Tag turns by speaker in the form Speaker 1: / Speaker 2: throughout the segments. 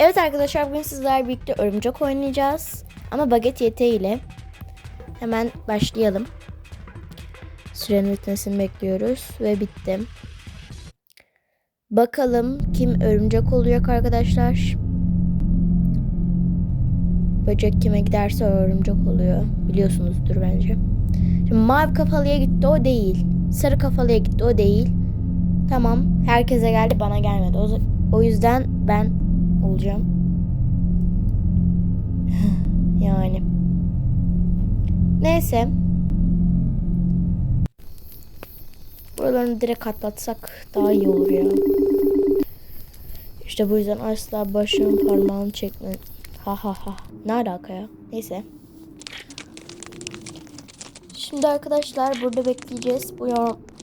Speaker 1: Evet arkadaşlar bugün sizlerle birlikte örümcek oynayacağız. Ama baget YT ile. Hemen başlayalım. Sürenin bitmesini bekliyoruz ve bitti. Bakalım kim örümcek olacak arkadaşlar. Böcek kime giderse örümcek oluyor. Biliyorsunuzdur bence. Şimdi mavi kafalıya gitti o değil. Sarı kafalıya gitti o değil. Tamam herkese geldi bana gelmedi. O, o yüzden ben olacağım. yani. Neyse. Buralarını direkt atlatsak daha iyi olur ya. İşte bu yüzden asla başım parmağını çekme. Ha ha ha. Ne alaka ya? Neyse. Şimdi arkadaşlar burada bekleyeceğiz. Bu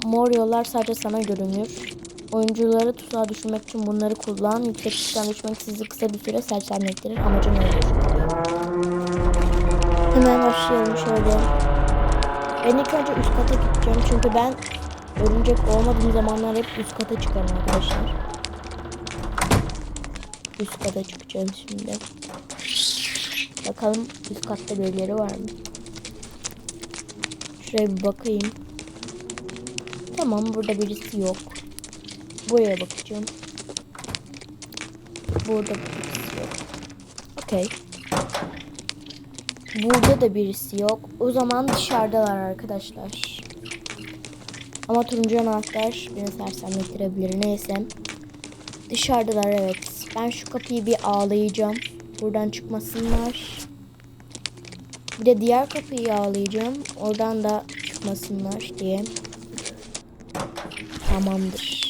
Speaker 1: mor yollar sadece sana görünür. Oyuncuları tuzağa düşürmek için bunları kullan. Yükseklikten düşmek sizi kısa bir süre sersemlettirir. Amacın odur. Hemen başlayalım şöyle. Ben ilk önce üst kata gideceğim. Çünkü ben örümcek olmadığım zamanlar hep üst kata çıkarım arkadaşlar. Üst kata çıkacağım şimdi. Bakalım üst katta birileri var mı? Şuraya bir bakayım. Tamam burada birisi yok. Buraya bakacağım. Burada birisi yok. Okey. Burada da birisi yok. O zaman dışarıdalar arkadaşlar. Ama turuncu anahtar beni sersemlettirebilir. Neyse. Dışarıdalar evet. Ben şu kapıyı bir ağlayacağım. Buradan çıkmasınlar. Bir de diğer kapıyı ağlayacağım. Oradan da çıkmasınlar diye. Tamamdır.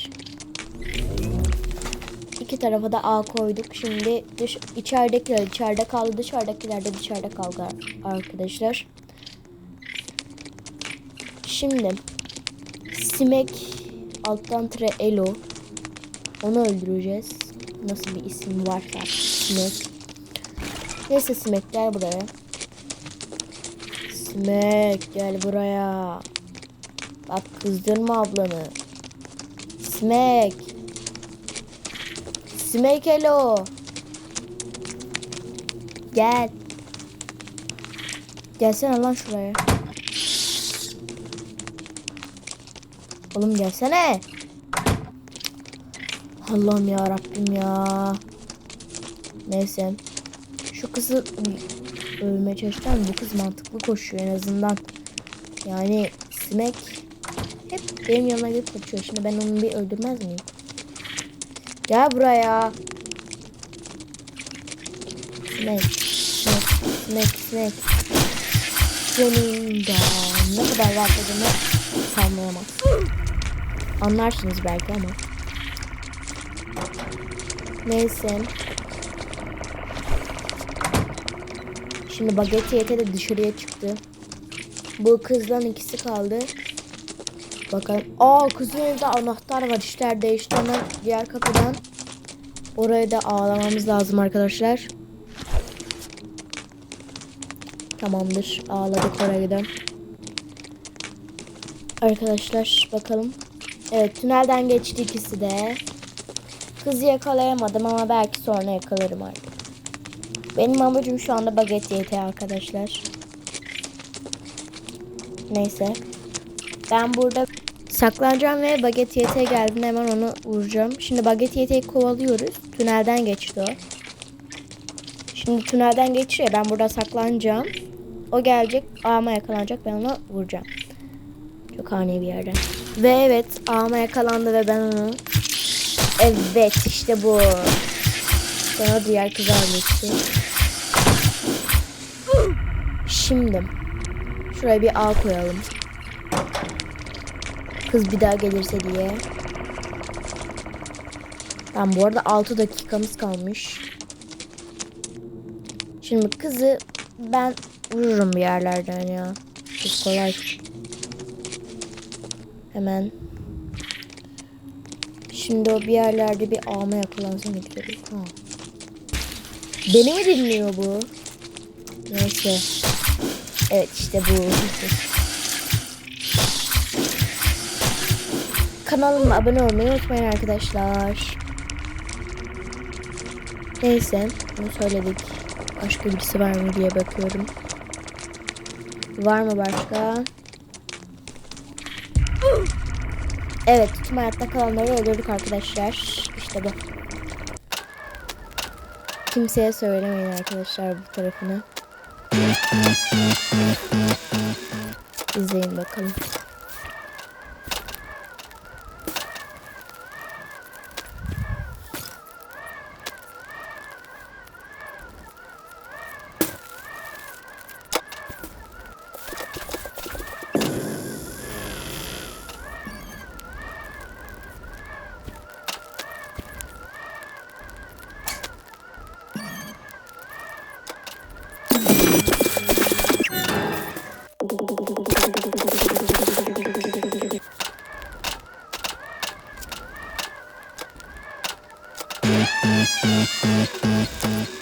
Speaker 1: İki tarafa da A koyduk. Şimdi dış, içeridekiler içeride kaldı. Dışarıdakiler de dışarıda kaldı arkadaşlar. Şimdi Simek alttan tire Elo. Onu öldüreceğiz. Nasıl bir isim varsa Simek. Neyse Simek gel buraya. Simek gel buraya. Bak kızdırma ablanı. Simek. Simek hello. Gel. Gelsene lan şuraya. Oğlum gelsene. Allah'ım ya Rabbim ya. Neyse. Şu kızı övmeye çalışacağım. Bu kız mantıklı koşuyor en azından. Yani sinek hep benim yanıma gelip kaçıyor. Şimdi ben onu bir öldürmez miyim? Gel buraya. Sinek. Sinek. Sinek. Sinek. Senin ne kadar rahatladığını sanmayamaz. Anlarsınız belki ama. Neyse. Şimdi baget yete de dışarıya çıktı. Bu kızdan ikisi kaldı. Bakalım. Aa kızın evde anahtar var. İşler değişti. Hemen diğer kapıdan oraya da ağlamamız lazım arkadaşlar. Tamamdır. Ağladık oraya gidelim. Arkadaşlar bakalım. Evet tünelden geçti ikisi de. Kızı yakalayamadım ama belki sonra yakalarım artık. Benim amacım şu anda baget YT arkadaşlar. Neyse. Ben burada saklanacağım ve baget YT geldiğinde hemen onu vuracağım. Şimdi baget YT'yi kovalıyoruz. Tünelden geçti o. Şimdi tünelden geçiyor. Ben burada saklanacağım. O gelecek. Ağama yakalanacak. Ben onu vuracağım. Çok ani bir yerden. Ve evet ağama yakalandı ve ben onu Evet işte bu. Sonra diğer kızı almıştı. Şimdi şuraya bir ağ koyalım. Kız bir daha gelirse diye. Tamam bu arada 6 dakikamız kalmış. Şimdi kızı ben vururum bir yerlerden ya. Çok kolay. Hemen. Şimdi o bir yerlerde bir ağma yakalansın gidiyoruz. Ha. Beni mi dinliyor bu? Neyse. Evet işte bu. Kanalıma abone olmayı unutmayın arkadaşlar. Neyse bunu söyledik. Başka birisi var mı diye bakıyorum. Var mı başka? Evet tüm hayatta kalanları öldürdük arkadaşlar. İşte bu. Kimseye söylemeyin arkadaşlar bu tarafını. İzleyin bakalım. えっ?